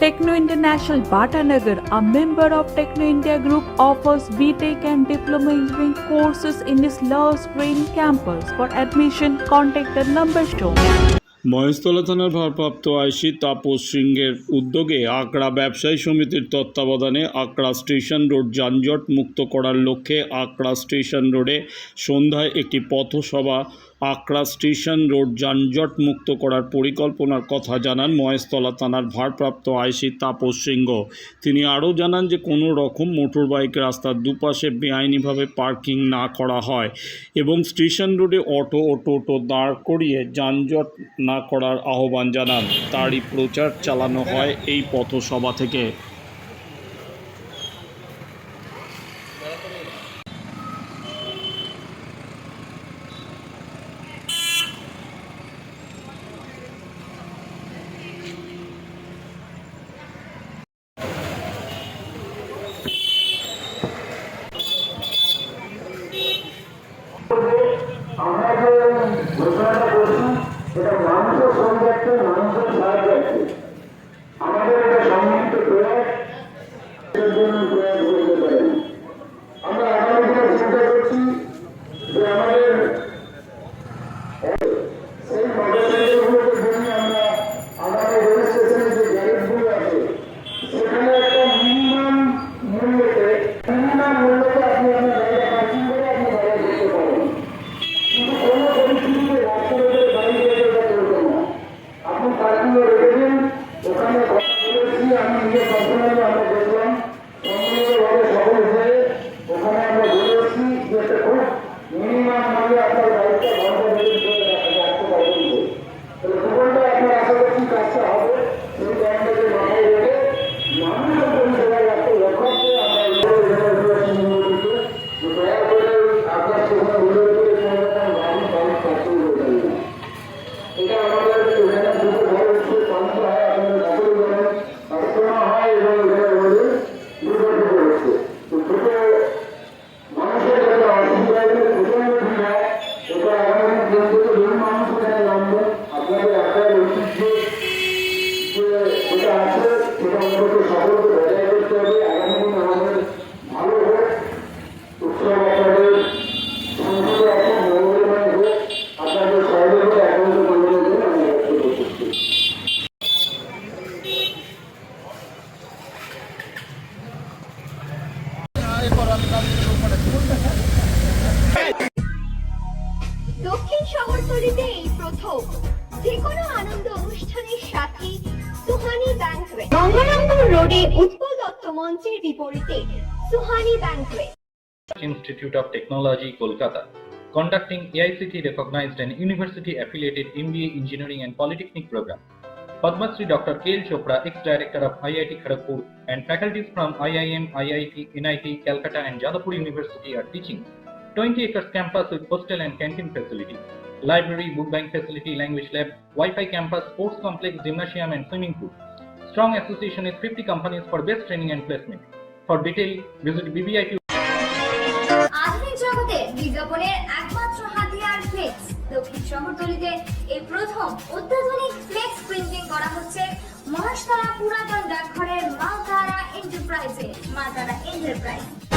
Techno International Bhatanagar, a member of Techno India Group, offers BTEC and Diploma Engineering courses in its Love Green campus. For admission, contact the number shown. Maheshtala থানার ভারপ্রাপ্ত আইসি তাপস সিংয়ের উদ্যোগে আকড়া ব্যবসায়ী সমিতির তত্ত্বাবধানে আকড়া station road যানজট মুক্ত করার লক্ষ্যে আকড়া স্টেশন রোডে সন্ধ্যায় একটি পথসভা আকড়া স্টেশন রোড যানজট মুক্ত করার পরিকল্পনার কথা জানান মহেশতলা থানার ভারপ্রাপ্ত আইসি তাপস সিংহ। তিনি আরও জানান যে কোনো রকম মোটর বাইক রাস্তার দুপাশে বেআইনিভাবে পার্কিং না করা হয় এবং স্টেশন রোডে অটো ও টোটো দাঁড় করিয়ে যানজট না করার আহ্বান জানান। তারই প্রচার চালানো হয় এই পথসভা থেকে। প্রয়াস করতে পারি আমরা আগামী দিনে চিন্তা করছি দক্ষিণ শহরতলিতে এই প্রথম যে কোনো আনন্দ অনুষ্ঠানের সাথে সুহানি ব্যাংকুয়েট গঙ্গারামপুর রোডে উৎপল দত্ত মঞ্চের বিপরীতে Suhani banquet Institute of Technology, Kolkata, conducting AICT recognized and university affiliated MBA Engineering and Polytechnic program. Padma Shri Dr. K.L. Chopra, ex-director of IIT Kharagpur, and faculties from IIM, IIT, NIT, Calcutta, and Jadavpur University are teaching 20 acres campus with hostel and canteen facility, library, book bank facility, language lab, Wi-Fi campus, sports complex, gymnasium, and swimming pool. Strong association with 50 companies for best training and placement. For detail, visit বিজ্ঞাপনের একমাত্র হাতিয়ার প্রথম করা হচ্ছে মহাশতলা পুরাতন ডাকঘরের মালতারা এন্টারপ্রাইজে মালতারা enterprise